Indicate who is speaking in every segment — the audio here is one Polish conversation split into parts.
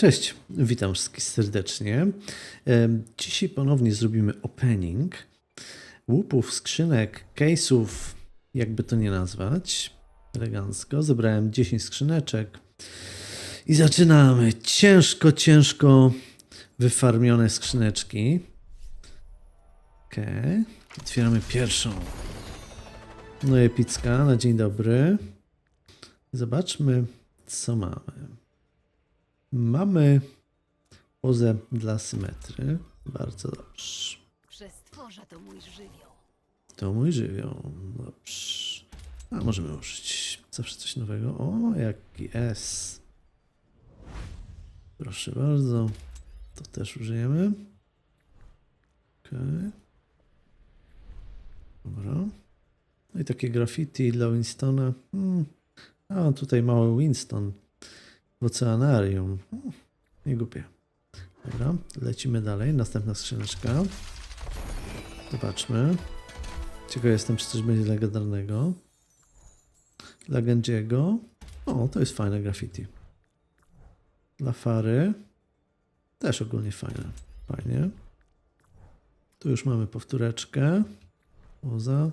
Speaker 1: Cześć, witam wszystkich serdecznie. Dzisiaj ponownie zrobimy opening łupów, skrzynek, case'ów, jakby to nie nazwać. Elegancko. Zebrałem 10 skrzyneczek i zaczynamy. Ciężko, ciężko wyfarmione skrzyneczki. Okej. Otwieramy pierwszą. No epicka, na dzień dobry. Zobaczmy, co mamy. Mamy pozę dla symetry. Bardzo dobrze.
Speaker 2: Przestworza to mój żywioł.
Speaker 1: To mój żywioł. Dobrze. A możemy użyć zawsze coś nowego. O, jaki S. Proszę bardzo. To też użyjemy. Okej. Dobra. No i takie graffiti dla Winstona. Hmm. A, tutaj mały Winston oceanarium. Nie głupie. Dobra, lecimy dalej. Następna skrzyneczka. Zobaczmy. Ciekaw jestem, czy coś będzie legendarnego. Dla Genjiego. O, to jest fajne graffiti. Dla Fary. Też ogólnie fajne. Fajnie. Tu już mamy powtóreczkę. Poza.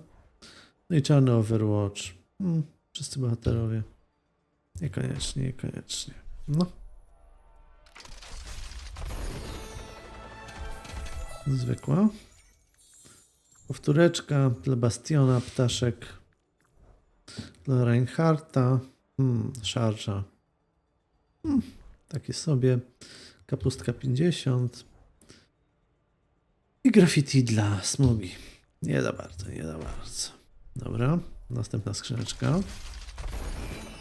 Speaker 1: No i czarny Overwatch. Hmm, wszyscy bohaterowie. Niekoniecznie, niekoniecznie. No. Zwykła. Powtóreczka dla Bastiona, ptaszek. Dla Reinharta. Hmm, szarża. Hmm, takie sobie. Kapustka 50. I graffiti dla smugi. Nie za bardzo, nie za bardzo. Dobra, następna skrzyneczka.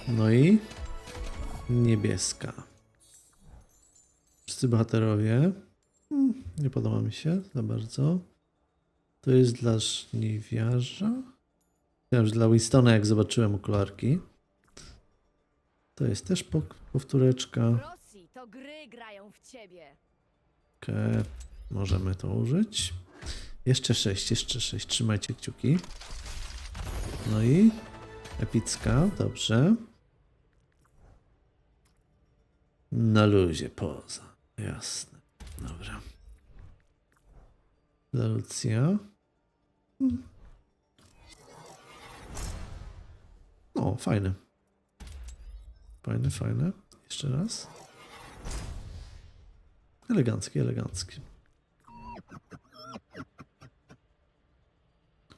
Speaker 1: No i niebieska. Wszyscy bohaterowie. Hmm, nie podoba mi się za bardzo. To jest dla żniwiarza? Myślałem, że dla Winstona, jak zobaczyłem okularki. To jest też po- powtóreczka. Okej, możemy to użyć. Jeszcze sześć, jeszcze sześć. Trzymajcie kciuki. No i epicka, dobrze. Na luzie, poza. Jasne. Dobra. Dla Lucja. Hmm. O, fajne. Fajne, fajne. Jeszcze raz. Eleganckie, eleganckie.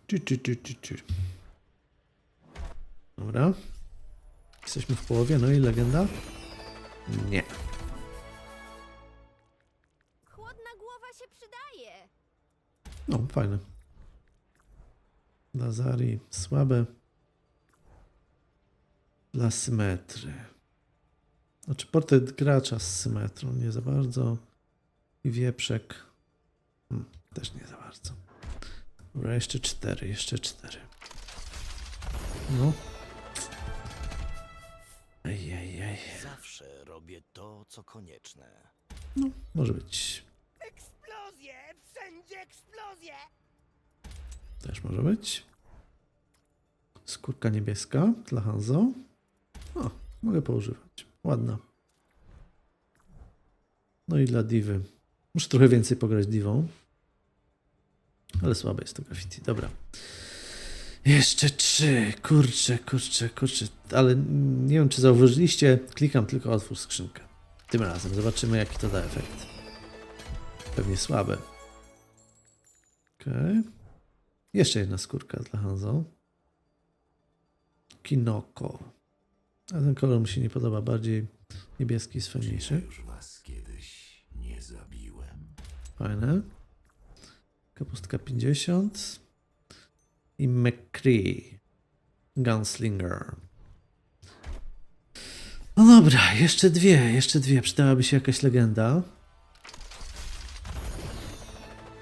Speaker 1: Ciu, ciu, ciu, ciu, ciu. Dobra. Jesteśmy w połowie, no i legenda? Nie.
Speaker 2: Chłodna głowa się przydaje.
Speaker 1: No, fajne. Lazari słabe. Dla symetry. Znaczy portret gracza z symetrą nie za bardzo. I wieprzek hmm, też nie za bardzo. Dobra, jeszcze cztery, jeszcze cztery. No.
Speaker 3: Zawsze robię to, co konieczne.
Speaker 1: No, może być.
Speaker 4: Eksplozje! Wszędzie eksplozje!
Speaker 1: Też może być. Skórka niebieska dla Hanzo. O, mogę poużywać. Ładna. No i dla Divy. Muszę trochę więcej pograć Divą. Ale słabe jest to graffiti. Dobra. Jeszcze trzy. Kurczę, kurczę, kurczę. Ale nie wiem, czy zauważyliście. Klikam tylko otwórz skrzynkę. Tym razem. Zobaczymy, jaki to da efekt. Pewnie słabe. Okej. Jeszcze jedna skórka dla Hanzo. Kinoko. A ten kolor mi się nie podoba. Bardziej niebieski jest fajniejszy.
Speaker 3: już was kiedyś nie zabiłem.
Speaker 1: Fajne. Kapustka 50. I McCree. Gunslinger. No dobra, jeszcze dwie, jeszcze dwie. Przydałaby się jakaś legenda.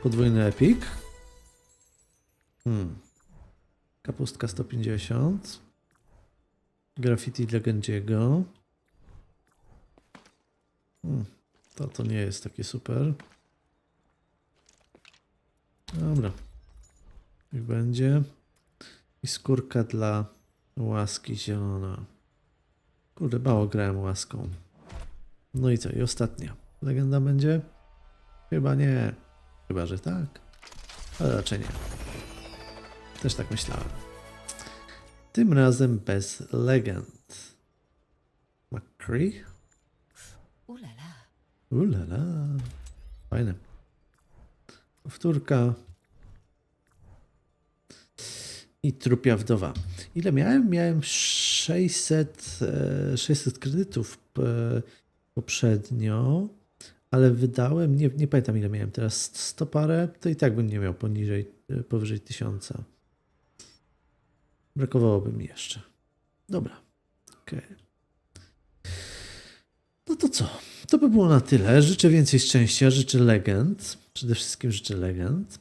Speaker 1: Podwójny epik. Hmm. Kapustka 150. Graffiti dla Genjiego. Hmm. To to nie jest takie super. Dobra. Niech będzie. I skórka dla łaski zielona. Kurde, mało grałem łaską. No i co? I ostatnia. Legenda będzie? Chyba nie. Chyba, że tak. Ale raczej nie. Też tak myślałem. Tym razem bez legend. McCree?
Speaker 2: Ulala.
Speaker 1: Ulala. Fajne. Powtórka. I trupia wdowa. Ile miałem? Miałem 600, e, 600 kredytów e, poprzednio, ale wydałem, nie, nie pamiętam ile miałem teraz, 100 parę, to i tak bym nie miał poniżej, e, powyżej 1000. Brakowałoby mi jeszcze. Dobra. Okej. No to co? To by było na tyle. Życzę więcej szczęścia, życzę legend. Przede wszystkim życzę legend.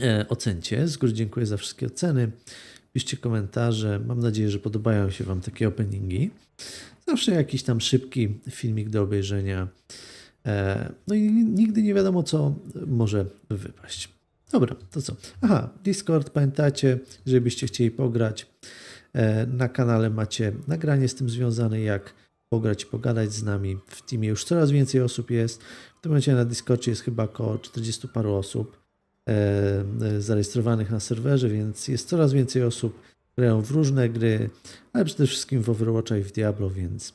Speaker 1: E, ocencie. Z góry dziękuję za wszystkie oceny. Piszcie komentarze. Mam nadzieję, że podobają się Wam takie openingi. Zawsze jakiś tam szybki filmik do obejrzenia. E, no i nigdy nie wiadomo, co może wypaść. Dobra, to co? Aha, Discord, pamiętacie, jeżeli byście chcieli pograć. E, na kanale macie nagranie z tym związane, jak pograć, pogadać z nami. W teamie już coraz więcej osób jest. W tym momencie na Discordzie jest chyba około 40 paru osób zarejestrowanych na serwerze, więc jest coraz więcej osób, grają w różne gry, ale przede wszystkim w Overwatcha i w Diablo, więc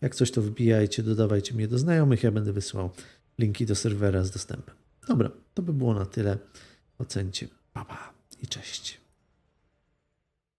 Speaker 1: jak coś to wbijajcie, dodawajcie mnie do znajomych, ja będę wysyłał linki do serwera z dostępem. Dobra, to by było na tyle. Ocencie. Pa, pa i cześć.